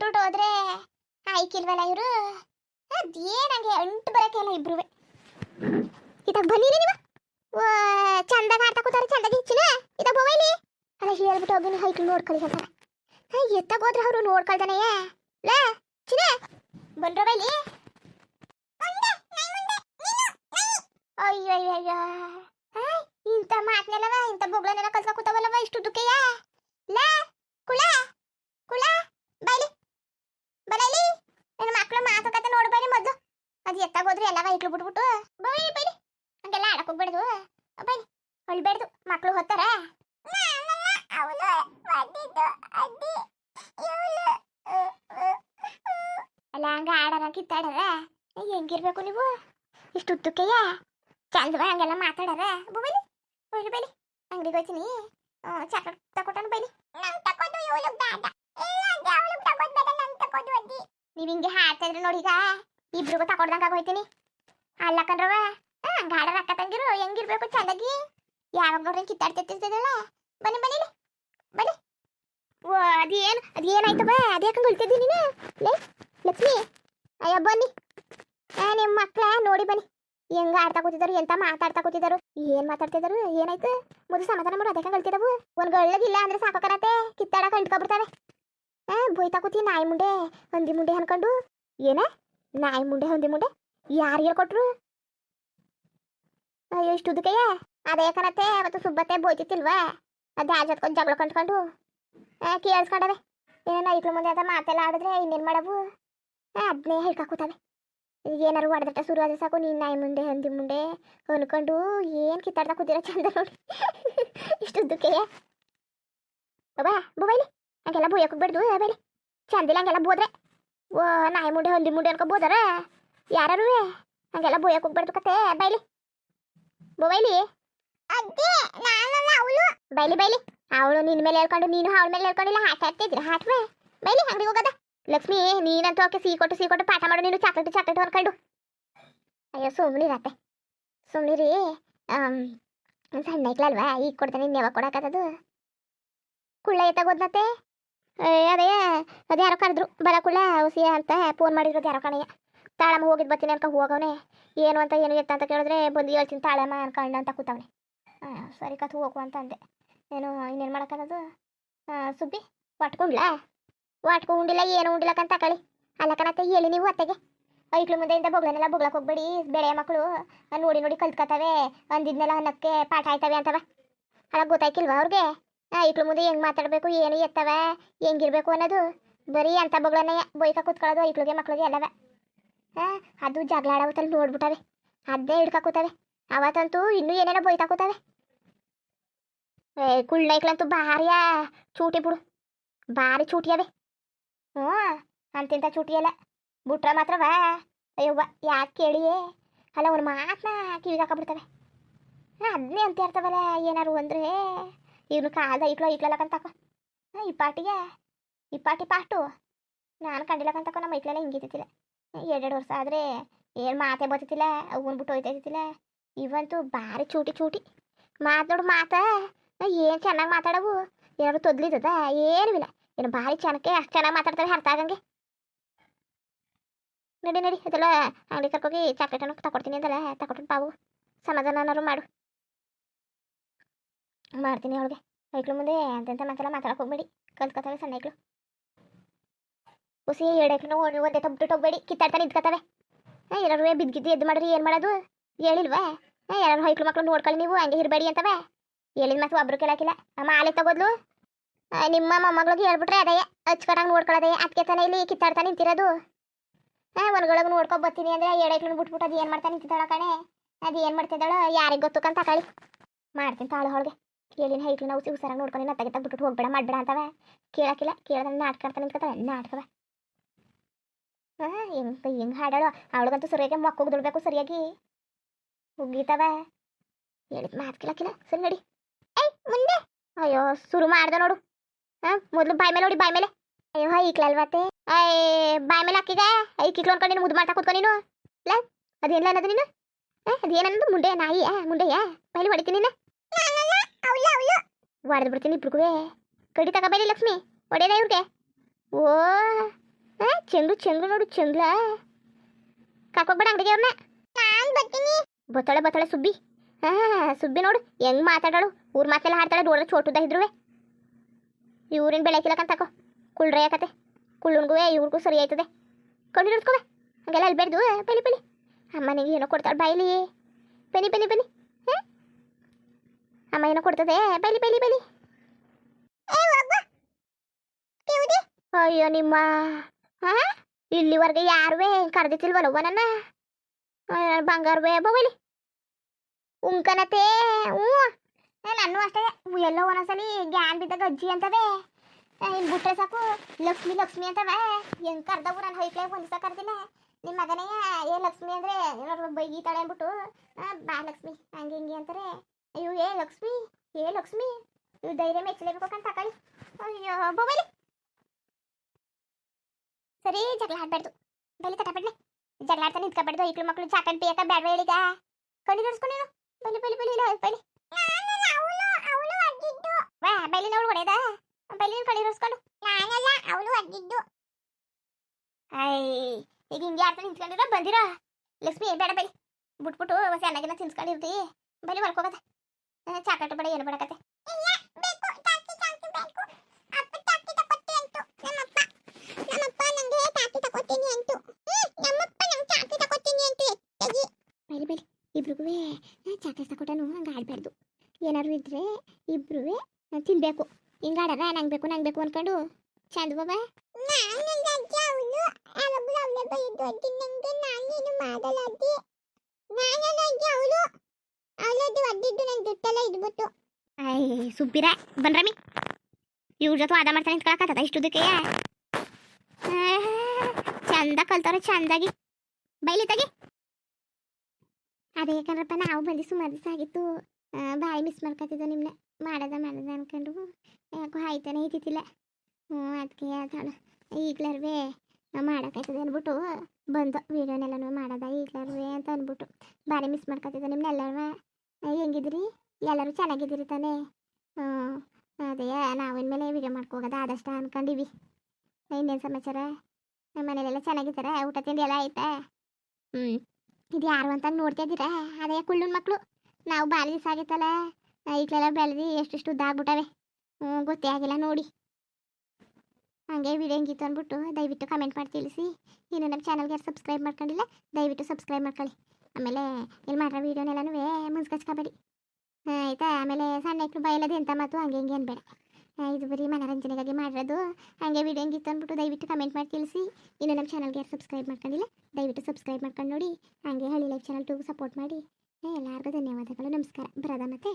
ಬಿಟ್ಬಿಟ್ಟು ಹೋದ್ರೆ ಆಯ್ಕಿಲ್ವಲ್ಲ ಇವರು? ಅದೇನಂಗೆ ಅಂಟು ಬರಕ್ಕೆ ಇಲ್ಲ ಇಬ್ರು ಇದಾಗ ಬನ್ನಿರಿ ನೀವು ಓ, ಚಂದಾಗ ಆಡ್ತಾ ಕೂತಾರೆ ಚಂದಾಗಿ ಚಿನ್ನ ಇದಾಗ ಬೋವೈಲಿ ಅಲ್ಲ, ಹೇಳ್ಬಿಟ್ಟು ಹೋಗಿ ಹೈಕ್ಳು ನೋಡ್ಕೊಳ್ಳಿ ಅಂತಾರೆ ಹಾ, ಎತ್ತಾಗ ಹೋದ್ರೆ ಅವರು ನೋಡ್ಕೊಳ್ತಾನೆ? ಲೇ ಚಿನ ಬಂದ್ರ ಬೈಲಿ ಅಯ್ಯೋ ಅಯ್ಯೋ ಅಯ್ಯೋ. ಇಂಥ ಮಾತನೆಲ್ಲವ, ಇಂಥ ಬೊಗಳನ್ನೆಲ್ಲ ಕಲ್ತ್ಕೊ ಕೂತಾವಲ್ಲವ, ಇಷ್ಟು ದುಃಖಯ್ಯ ಲೇ ಕುಳ ಕುಳ ಬೈಲಿ ಬರಲಿ ನನ್ನ ಮಕ್ಳು ಮಾತುಕತೆ ನೋಡ್ಬೇಡಿ ಮೊದ್ಲು ಅದು ಎತ್ತಾಗೋದ್ರೆ ಎಲ್ಲವ ಇಟ್ಲು ಬಿಟ್ಬಿಟ್ಟು ಬೈ ಬೈಲಿ ಹಂಗೆಲ್ಲ ಆಡಕ್ ಹೋಗ್ಬೇಡ್ದು. ಬೈಲಿ ಹೊಳ್ಬೇಡ್ದು ಮಕ್ಳು ಹೋಗ್ತಾರ ಅಲ್ಲ, ಹಂಗ ಆಡೋಣ ಕಿತ್ತಾಡರ? ಹೆಂಗಿರ್ಬೇಕು ನೀವು? ಇಷ್ಟು ಉದ್ದಕ್ಕೆಯ? ಚಂದವ ಹಂಗೆಲ್ಲ ಮಾತಾಡರ? ಬೈಲಿ ಬೈಲಿ ಬೈಲಿ ಅಂಗಡಿಗೆ ಹೋಯ್ತೀನಿ. ಚಾಕ್ಲೇಟ್ ತಕೊಟ್ಟನು ಬೈಲಿ ನೀವ್ ಹಿಂಗೆ ಹಾಡ್ತಾ ಇದ್ರೆ ನೋಡಿ ಈಗ. ಇಬ್ರಿಗೂ ತಕೊಡ್ದಂಗ ಹೋಯ್ತೀನಿ. ಅಲ್ಲ ಹಂಗ ಹಾಡ ರೊಕ್ಕ ತಂಗಿರು ಹೆಂಗಿರ್ಬೇಕು ಚಂದಾಗಿ? ಯಾವಾಗ ನೋಡ್ರಿ ಬನ್ನಿ ಬನ್ನಿ. ಬನ್ನಿ. ಓ, ಅದೇನು ಅದೇನಾಯ್ತವ ಅದ್ಯಾಕಂಗ್ ಹೊಲ್ತಿದ್ದಿ ನೀನು? ಲೇ, ಲಕ್ಷ್ಮಿ, ಅಯ್ಯ, ಬನ್ನಿ. ನಿಮ್ಮ ಮಕ್ಳ, ನೋಡಿ ಬನ್ನಿ. ಹೆಂಗ ಆಡ್ತಾ ಕೂತಿದಾರು ಎಂತ ಮಾತಾಡ್ತಾ ಕೂತಿದಾರು ಏನ್ ಮಾತಾಡ್ತಿದಾರು ಏನಾಯ್ತು? ಮೊದಲು ಸಮಾಧಾನ ಮಾಡು, ಅದಕ್ಕೆ ಕಳ್ತಿದವು ಒಂದ್ ಗಳ್ಳಗಿಲ್ಲ ಅಂದ್ರೆ ಸಾಕೋಕರತ್ತೆ ಕಿತ್ತಾಡಕ್ ಅಂಟ್ಕೊಬಿಡ್ತಾವೆ. ಆ ಬೋಯ್ತಾ ಕೂತಿ ನಾಯಿ ಮುಂಡೆ, ಹಂದಿ ಮುಂಡೆ ಅನ್ಕೊಂಡು. ಏನ? ನಾಯಿ ಮುಂಡೆ ಹಂದಿ ಮುಂಡೆ ಯಾರು ಹೇಳ್ಕೊಟ್ರು ಅಯ್ಯೋ, ಇಷ್ಟು ಉದಕಯ್ಯ. ಅದೇ ಕಣತ್ತೆ ಮತ್ತು ಸುಬ್ಬತ್ತೆ ಬೋಯ್ತಿತ್ತಿಲ್ವಾ? ಅದೇ ಆ ಜೊತ್ಕೊಂಡು ಜಗಳ ಕಂಡ್ಕೊಂಡು. ಕೇಳಿಸ್ಕೊಂಡವೆ. ಏನೇನೋ ಐಕ್ಳು ಮುಂದೆ ಅದ ಮಾತೆಲ್ಲ ಆಡಿದ್ರೆ ಇನ್ನೇನು ಮಾಡವು? ಅದನ್ನೇ ಹೇಳ್ಕಾಕೂತವೆ. ಏನಾರು ಹೊಡೆದಟ್ಟ ಶುರು ಆದ್ರೆ ಸಾಕು, ನೀನು ನಾಯಿ ಮುಂದೆ ಹಂದಿ ಮುಂಡೆ ಅನ್ಕೊಂಡು ಏನು ಕಿತ್ತಾಡ್ತಾ ಕೂತಿರೋ ಚಂದ ನೋಡಿ. ಇಷ್ಟು ಉದ್ದಕ್ಕೆಯ ಬಾ ಬೈಲಿ ಹಂಗೆಲ್ಲ ಬೋಯಕ್ಕೆ ಬಿಡ್ದು? ಬೈಲಿ ಚಂದಿಲ್ಲ, ಹಂಗೆಲ್ಲ ಬೋದ್ರೆ. ಓ ನಾಯಿ ಮುಂಡೆ ಹಂದಿ ಮುಂಡೆ ಅನ್ಕೋಬೋದಾರ ಯಾರು ಹಂಗೆಲ್ಲ ಬೋಯಕ್ಕೆ ಹೋಗ್ಬಾರ್ದು ಕತೆ. ಬೈಲಿ. ಬೋಬೈಲಿ ಅದೇ ನಾನಲ್ಲ ಅವಳು. ಬೈಲಿ ಬೈಲಿ. ಅವಳು ನಿನ್ನ ಮೇಲೆ ಹೇಳ್ಕೊಂಡು ನೀನು ಅವಳ ಮೇಲೆ ಹೇಳ್ಕೊಂಡಿಲ್ಲ. ಹಾಟ್ ಹಾಕ್ತಿದ್ರಿ ಹಾಟ್ವೆ ಬೈಲಿ ಅಂಗಡಿಗೆ ಹೋಗದ. ಲಕ್ಷ್ಮಿ ನೀನಂತೂ ಆಕೆ ಸೀ ಕೊಟ್ಟು ಸೀ ಕೊಟ್ಟು ಪಾಠ ಮಾಡು. ನೀನು ಚಾಕ್ಲೇಟ್ ಚಾಕ್ಲೇಟ್ ಅನ್ಕೊಂಡು. ಅಯ್ಯೋ ಸುಮ್ಮನಿರತ್ತೆ ಸುಮ್ಮನಿರಿ ಸಣ್ಣ ಐಕ್ಲಲ್ವಾ? ಈಗ ಕೊಡ್ತಾನೆ ಇನ್ನು ಯಾವಾಗ ಕೊಡಕ್ಕತ್ತದು ಕುಳ್ಳ ಎತ್ತಾಗೋದ್ನತ್ತೆ ಅದೇ, ಅದು ಯಾರೋ ಕರೆದ್ರು ಬರಕುಳ್ಳ ಹುಸಿಯ ಅಂತ ಫೋನ್ ಮಾಡಿರೋದು ಯಾರೋ ಕಣಯ್ಯ. ತಾಳಮ್ಮ ಹೋಗಿದ್ ಬರ್ತೀನಿ ಅನ್ಕ ಹೋಗವನೆ. ಏನು ಅಂತ, ಏನು ಎತ್ತ ಅಂತ ಕೇಳಿದ್ರೆ ಬಂದು ಹೇಳ್ತೀನಿ, ತಾಳಮ್ಮ ಅನ್ಕೊಂಡು ಅಂತ ಕೂತವನೆ. ಹಾಂ ಸರಿ ಕತ್ ಹೋಗು ಅಂತ ಅಂದೆ. ಏನು, ಇನ್ನೇನು ಮಾಡೋಕ್ಕದು ಸುಬ್ಬಿ ಒಟ್ಕೊಂಡ್ಲಾ ಒಟ್ಕೊಂಡಿಲ್ಲ ಏನು ಉಂಡಿಲ್ಲ ಕಂತ ತಕೊಳ್ಳಿ ಅಲ್ಲ ಕಣತ್ತೆ, ಹೇಳಿ ನೀವು ಅತ್ತೆಗೆ. ಐಕ್ಳು ಮುಂದೆಯಿಂದ ಬೊಗ್ಳನ್ನೆಲ್ಲ ಬೊಗ್ಳಕ್ಕೆ ಹೋಗ್ಬೇಡಿ ಬೇರೆ ಮಕ್ಕಳು ನೋಡಿ ನೋಡಿ ಕಲ್ತ್ಕೊತವೆ ಅಂದಿದ್ನೆಲ್ಲ ಅನ್ನಕ್ಕೆ ಪಾಠ ಆಯ್ತವೆ ಅಂತವ. ಅಲ್ಲ ಗೊತ್ತಾಯ್ಕಿಲ್ವಾ ಅವ್ರಿಗೆ? ಐಕ್ಳು ಮುಂದೆ ಹೆಂಗ್ ಮಾತಾಡಬೇಕು, ಏನು ಎತ್ತವ, ಹೆಂಗಿರ್ಬೇಕು ಅನ್ನೋದು. ಬರೀ ಅಂತ ಮಗಳನ್ನ ಬೈಕ ಕೂತ್ಕೊಳ್ಳೋದು, ಐಕ್ಳಿಗೆ, ಮಕ್ಳಿಗೆ ಎಲ್ಲವ. ಹಾ ಅದು ಜಗಳ ಆಡೋತಲ್ಲಿ ನೋಡ್ಬಿಟ್ಟವೆ. ಅದೇ ಹಿಡ್ಕಾಕೂತವೆ ಅವತ್ತಂತೂ ಇನ್ನೂ ಏನೇನೋ ಬೈತಾ ಕೂತವೆ. ಏ ಕುಳ್ಳೈಕ್ಳಂತೂ ಭಾರಿಯ. ಚೂಟಿ ಬಿಡು. ಭಾರಿ ಚೂಟಿಯವೆ ಹ್ಞೂ ಅಂತಿಂತ ಚೂಟಿ ಅಲ್ಲ ಬಿಟ್ರೆ ಮಾತ್ರವ. ಅಯ್ಯವ್ವ, ಯಾಕೆ ಕೇಳಿಯೇ? ಅಲ್ಲ ಒಂದು ಮಾತನ್ನ ಕಿವಿಗೆ ಹಾಕೊಂಡ್ಬಿಡ್ತವೆ ಅದನ್ನೇ ಅಂತ ಇರ್ತಾವಲ್ಲ ಏನಾರು ಅಂದ್ರೆ. ಇವನು ಐಕ್ಳು ಇಟ್ಲಕಂತಕ ಹಾಂ, ಈ ಪಾಟಿಗೆ ಈ ಪಾಟಿ ಪಾಟು. ನಾನು ಕಂಡಿಲ್ಲಕಂತಕೋ ನಮ್ಮ ಐಕ್ಲೆಲ್ಲ ಹಿಂಗಿದ್ದಿಲ್ಲ ಎರಡೆರಡು ವರ್ಷ ಆದರೆ ಏನು ಮಾತೆ ಬತ್ತಿಲ್ಲ ಅವನ್ ಬಿಟ್ಟು ಹೋಯ್ತಾ ಇದ್ದಿಲ್ಲ ಇವಂತೂ ಭಾರಿ ಚೂಟಿ ಚೂಟಿ. ಮಾತಾಡು ಮಾತ. ಏನು ಚೆನ್ನಾಗಿ ಮಾತಾಡವು? ಏನಾದ್ರು ತೊದ್ಲಿದ್ದದ ಏನೂ ಇಲ್ಲ. ಏನು ಭಾರಿ ಚೆನ್ನಕ್ಕೆ ಅಷ್ಟು ಚೆನ್ನಾಗಿ ಮಾತಾಡ್ತಾರೆ ಅರ್ಥ ಆಗಂಗೆ. ನಡಿ ನಡಿ ಅದೆಲ್ಲ ಅಂಗಡಿ ಕರ್ಕೋಗಿ ಚಾಕ್ಲೇಟ್ ಅನ್ನು ತಕೊಡ್ತೀನಿ ಅದೆಲ್ಲ ತಕೊಟ್ಟು ಪಾವು. ಸಮಾಧಾನನಾರು ಮಾಡು. ಮಾಡ್ತೀನಿ ಅವಳಿಗೆ. ಐಕ್ಳು ಮುಂದೆ ಅಂತಂತ ಮಾತೆಲ್ಲ ಮಾತಾಡಕ್ಕೆ ಹೋಗ್ಬೇಡಿ. ಕಲ್ತ್ಕೊತಾವೆ ಸಣ್ಣ ಐಕ್ಳು. ಹುಸಿ ಎರಡೈಕ್ಳು ಒಂದೇ ತಬ್ಬಿಟ್ಟು ಹೋಗ್ಬೇಡಿ. ಕಿತ್ತಾಡ್ತಾನೆ ಇದ್ಕೊತಾವೆ ಎಲ್ಲರೂ ಬಿದ್ದಿದ್ದು ಎದ್ದು ಮಾಡ್ರಿ ಏನು ಮಾಡೋದು? ಹೇಳಿಲ್ವಾ? ಯಾರು ಹೈಕ್ಳು ಮಕ್ಳು ನೋಡ್ಕೊಳ್ಳಿ ನೀವು, ಹಂಗೆ ಇರಬೇಡಿ ಅಂತವೆ. ಹೇಳಿದ ಮಾತು ಒಬ್ರು ಕೇಳಾಕಿಲ್ಲ ಅಮ್ಮ ಆಲೆ ತಗೋದ್ಲು. ನಿಮ್ಮ ಮೊಮ್ಮಗಳಿಗೆ ಹೇಳ್ಬಿಟ್ರೆ ಅದೇ ಹಚ್ಕಡಂಗೆ ನೋಡ್ಕೊಳ್ಳೋದೇ. ಅದಕ್ಕೆ ತಾನೇ ಇಲ್ಲಿ ಕಿತ್ತಾಡ್ತಾನೆ ನಿಂತಿರೋದು. ಹಾಂ ಒಳಗೊಳಗೆ ನೋಡ್ಕೊ ಬರ್ತೀನಿ ಅಂದರೆ ಎಡೈಕ್ಳು ಬಿಟ್ಬಿಟ್ಟು ಅದು ಏನು ಮಾಡ್ತಾ ನಿಂತಿದ್ದಾಳ ಕಣೆ. ಅದು ಏನು ಮಾಡ್ತಿದ್ದಾಳ, ಯಾರಿಗೆ ಗೊತ್ತು ಕಂತ ಕಳಿ ಮಾಡ್ತೀನಿ ತಾಳು ಹೊಳಗೆ ಕೇಳಿನ ಹೈಕ್ಳು ನಾವು ಹುಷಾರಾಗಿ ನೋಡ್ಕೊಂಡು ನಾ ತೆಗೆದಾಗ ಬಿಟ್ಟು ಹೋಗ್ಬೇಡ, ಮಾಡ್ಬೇಡ ಅಂತವೆ. ಕೇಳಕ್ಕಿಲ್ಲ, ಕೇಳ್ದಂಗೆ ನಾಟಕ ಅಂತ ನಿಂತ್ಕೊತಾವೆ ನಾಟಕವ. ಹಾಂ ಹೆಂಗೆ ಹೆಂಗೆ ಹಾಡಾಳು? ಅವಳಿಗಂತೂ ಸರಿಯಾಗಿ ಮಕ್ಕಳು ದುಡ್ಬೇಕು ಸರಿಯಾಗಿ. ಮುಗೀತವ ಹೇಳಿದ ಮಾತು ಕೇಳಕ್ಕಿಲ್ಲ. ಸರಿ ನಡಿ. ಏಯ್, ಮುಂದೆ. ಅಯ್ಯೋ ಶುರು ಮಾಡ್ದೆ ನೋಡು. ಹಾಂ ಮೊದಲು ಬಾಯ್ ಮೇಲೆ ನೋಡಿ, ಬಾಯ್ ಮೇಲೆ. ಅಯ್ಯೋ ಐಕ್ಲಲ್ವತ್ತೆ ಅಯ್ಯ ಬಾಯ್ ಮೇಲೆ ಹಾಕಿಗ? ಐಕಿಕ್ಲು ಅನ್ಕೊಂಡು ನೀನು ಮುದ್ದು ಮಾಡ್ತಾ ಕೂತ್ಕೊ ನೀನು. ಇಲ್ಲ ಅದೇನಿಲ್ಲ ಅನ್ನೋದು ನೀನು? ಅದೇನನ್ನೋದು ಮುಂಡೆ ನಾಯಿ ಮುಂಡೆಯ ಪೈಲಿ ಹೊಡಿತೀನಿ ನೀನು? ಹೊಡೆದು ಬಿಡ್ತೀನಿ ಇಬ್ರಿಗೂ. ಕಡಿ ತಗೋಬೇಡಿ ಲಕ್ಷ್ಮಿ ಒಡೆಯದ ಇವ್ರಿಗೆ. ಓ ಚಂದ್ರು ಚಂದ್ರು ನೋಡು ಚಂದ್ರ ಕಾಕೋಗ್ಬೇಡ ಅಂಗಡಿಗೆ ಅವ್ರನ್ನ ನಾನು ಬರ್ತೀನಿ. ಬತ್ತಾಳೆ ಬತ್ತಾಳೆ ಸುಬ್ಬಿ. ಹಾ ಸುಬ್ಬಿ ನೋಡು ಹೆಂಗ್ ಮಾತಾಡೋಳು. ಊರ್ ಮಾತೆಲ್ಲ ಹಾಡ್ತಾಳೆ ನೋಡ್ರೆ ಚೋಟುದ ಇದ್ರುವೆ. ಇವ್ರೇನು ಬೆಳಕಿಲ್ಲಕಂತ ತಕೋ. ಕುಳ್ರೆ ಯಾಕತೆ ಕುಳ್ಳುಣ್ಗೂ ಇವ್ರಿಗೂ ಸರಿ ಆಯ್ತದೆ. ಕಣ್ಣು ಹಿಡಿದ್ಕೋವೆ ಹಂಗೆಲ್ಲ ಅಲ್ಬೇಡ್ದು. ಪೆಲಿ ಪೆಲಿ ಅಮ್ಮನಿಗೆ ಏನೋ ಕೊಡ್ತಾಳೆ ಬಾಯಿಲಿ ಪೆನಿ ಪೆನಿ ಪೆನಿ? ಅಮ್ಮ ಏನೋ ಕೊಡ್ತದೆ? ಬೈಲಿ ಬೈಲಿ ಬೈಲಿ. ಅಯ್ಯೋ ನಿಮ್ಮ ಹಾ ಇಲ್ಲಿವರೆಗೆ ಯಾರುವೆ ಕರೆದಿತ್ತಿಲ್ವಲ್ಲವ್ವ ನನ್ನ? ಬಂಗಾರವೇ ಬೈಲಿ. ಉಂಕನತೆ ಹ್ಞೂ. ಏ, ನನ್ನೂ ಅಷ್ಟೇ. ಎಲ್ಲೋ ಒಂದೊಂದ್ಸಲಿ ಗ್ಯಾನ್ ಬಿದ್ದಾಗ ಅಜ್ಜಿ ಅಂತವೆ. ಇನ್ನು ಬಿಟ್ರೆ ಸಾಕು. ಲಕ್ಷ್ಮಿ ಲಕ್ಷ್ಮಿ ಅಂತವೆ. ಹೆಂಗ್ ಕರ್ದವು ನಾನು ಒಂದು ಸಹ ಕರ್ದಿಲ್ಲ. ನಿಮ್ಮ ಮಗನೇ ಏ ಲಕ್ಷ್ಮಿ ಅಂದ್ರೆ ಬೈಗಿ ಬೈಗೀತಾಳೆ ಅಂದ್ಬಿಟ್ಟು ಬಾ ಲಕ್ಷ್ಮಿ ಹಂಗೆ ಹಿಂಗೆ ಅಂತಾರೆ. ಅಯ್ಯೋ ಏ ಲಕ್ಷ್ಮಿ ಏ ಲಕ್ಷ್ಮಿ ಇವು ಧೈರ್ಯ ಮೆಚ್ಚಲೇಬೇಕು ಅಂತ ತಕೊಳ್ಳಿ ಅಯ್ಯೋ ಬೊಬಲಿ ಸರಿ ಜಗಳ ಆಡ್ಬಾರ್ದು. ಬಲಿ ತಟಪಡ್ಲೆ ಜಗಳ ಆಡ್ತಾ ನಿಂತ್ಕೊಬಾರ್ದು. ಐಕ್ಳು ಮಕ್ಳು ಚಾಕಂಡ್ ಬೇಕ ಬೇಡ ಹೇಳಿಗ ಕಣ್ಣು ಜೋಡಿಸ್ಕೊಂಡು ಬಲಿ ಬಲಿ ಬಲಿ ಇಲ್ಲ ಬಲಿ. ವಾ ಬೈಲಿ ನೋಡು ಹೊಡೆದ ಬೈಲಿ ಕಣ್ಣು ಜೋಡಿಸ್ಕೊಂಡು. ನಾನಲ್ಲ ಅವಳು ಅಡ್ಡಿದ್ದು ಐ ಈಗ ಹಿಂಗೆ ಆಡ್ತಾ ನಿಂತ್ಕೊಂಡಿರ ಬಂದಿರ? ಲಕ್ಷ್ಮಿ ಬೇಡ ಬೈಲಿ. ಬಿಟ್ಬಿಟ್ಟು ಹೊಸ ಅನ್ನಗಿನ ತಿನ್ಸ್ಕೊಂಡಿರ್ತಿ. ಬಲಿ ಹೊಲ್ಕೋಗದ ಚಾಕಟ್ಟು ಬೇಡ ಏನು ಬೇಡಕತ್ತೆ? ಇಬ್ರಿಗೂ ಚಾಕ್ಲೇಟ್ ತಕೊಟ್ಟನು ಹಂಗೆ ಆಡ್ಬಾರ್ದು ಏನಾದ್ರು ಇದ್ರೆ ಇಬ್ರು ತಿನ್ಬೇಕು. ಹಿಂಗೆ ಆಡಾರ ನಂಗೆ ಬೇಕು ನಂಗೆ ಬೇಕು ಅನ್ಕೊಂಡು. ಚಂದ ಬಾಬಾ. ಐ, ಸುಬ್ಬಿರ ಬನ್ರಮಿ ಇವ್ರ ಜೊತೆ ವಾದ ಮಾಡ್ತಾನೆ ನಿಂತ್ಕೊಳಕತ್ತದ ಇಷ್ಟುದಕ್ಕೆ ಚಂದ ಕಲ್ತವ್ರೆ, ಚಂದಾಗಿ. ಬೈಲಿ ತಗಿ. ಅದೇ ಯಾಕಂದ್ರಪ್ಪ ನಾವು ಬಂದು ಸುಮಾರು ದಿವಸ ಆಗಿತ್ತು. ಬಾಯಿ ಮಿಸ್ ಮಾಡ್ಕೊತಿದ್ದ ನಿಮ್ಮನ್ನ ಮಾಡದ ಮಾಡದ ಅನ್ಕೊಂಡು. ಯಾಕೋ ಆಯ್ತಾನೆ ಐತಿತ್ತಿಲ್ಲ ಹ್ಞೂ ಅದಕ್ಕೆ ಅದಳ. ಈಗ್ಲರ್ವೇ ಮಾಡೋಕ್ಕಾಯ್ತದೆ ಅಂದ್ಬಿಟ್ಟು ಬಂದು. ವೀಡಿಯೋನೆಲ್ಲನೂ ಮಾಡೋದ ಈಗ್ಲರ್ವೇ ಅಂತ ಅಂದ್ಬಿಟ್ಟು ಭಾರಿ ಮಿಸ್ ಮಾಡ್ಕೊತಿದ್ದ ನಿಮ್ಮನ್ನೆಲ್ಲರೂ ಹೆಂಗಿದ್ರಿ? ಎಲ್ಲರೂ ಚೆನ್ನಾಗಿದ್ದೀರಿ ತಾನೆ? ಅದೇ ನಾವು ಇನ್ಮೇಲೆ ವಿಡಿಯೋ ಮಾಡ್ಕೋಗೋದ ಆದಷ್ಟು ಅನ್ಕೊಂಡಿವಿ. ಇನ್ನೇನು ಸಮಾಚಾರ? ನಮ್ಮ ಮನೇಲೆಲ್ಲ ಚೆನ್ನಾಗಿದ್ದಾರೆ? ಊಟ ತಿಂಡಿ ಎಲ್ಲ ಆಯ್ತಾ? ಹ್ಞೂ ಇದು ಯಾರು ಅಂತ ನೋಡ್ತಾ ಇದ್ದೀರಾ? ಅದೇ, ಕುಳ್ಳನ ಮಕ್ಕಳು ನಾವು ಭಾರಿ ದಿವಸ ಆಗಿತ್ತಲ್ಲ, ಈಗಲೆಲ್ಲ ಬೆಳೆದು ಎಷ್ಟೆಷ್ಟು ಆಗ್ಬಿಟ್ಟವೆ ಹ್ಞೂ ಗೊತ್ತೇ ಆಗಿಲ್ಲ ನೋಡಿ. ಹಾಗೆ ವಿಡಿಯೋ ಹೆಂಗಿತ್ತು ಅಂದ್ಬಿಟ್ಟು ದಯವಿಟ್ಟು ಕಮೆಂಟ್ ಮಾಡಿ ತಿಳಿಸಿ. ಇನ್ನು ನಮ್ಮ ಚಾನಲ್ಗೆ ಯಾರು ಸಬ್ಸ್ಕ್ರೈಬ್ ಮಾಡ್ಕೊಂಡಿಲ್ಲ, ದಯವಿಟ್ಟು ಸಬ್ಸ್ಕ್ರೈಬ್ ಮಾಡ್ಕೊಳ್ಳಿ. ಆಮೇಲೆ ಇಲ್ಲಿ ಮಾಡಿರೋ ವೀಡಿಯೋನೆಲ್ಲನೂ ಮುನ್ಸ್ಕಚ್ಕೋಬೇಡಿ ಆಯ್ತಾ? ಆಮೇಲೆ ಸಣ್ಣ ಮಕ್ಕಳು ಬಯಲದು ಎಂಥ ಮಾತು? ಹಂಗೆ ಹಿಂಗೆ ಅನ್ಬೇಡ. ಇದು ಬರೀ ಮನೋರಂಜನೆಗಾಗಿ ಮಾಡಿರೋದು. ಹಾಗೆ ವಿಡಿಯೋ ಹೆಂಗಿತ್ತು ಅಂದ್ಬಿಟ್ಟು ದಯವಿಟ್ಟು ಕಮೆಂಟ್ ಮಾಡಿ ತಿಳಿಸಿ. ಇನ್ನು ನಮ್ಮ ಚಾನಲ್ಗೆ ಯಾರು ಸಬ್ಸ್ಕ್ರೈಬ್ ಮಾಡ್ಕೊಂಡಿಲ್ಲ, ದಯವಿಟ್ಟು ಸಬ್ಸ್ಕ್ರೈಬ್ ಮಾಡ್ಕೊಂಡು ನೋಡಿ. ಹಾಗೆ ಹಳ್ಳಿ ಲೈಫ್ ಚಾನಲ್ ಟೂ ಸಪೋರ್ಟ್ ಮಾಡಿ. ಎಲ್ಲರಿಗೂ ಧನ್ಯವಾದಗಳು. ನಮಸ್ಕಾರ. ಬರೋದ ಮತ್ತೆ?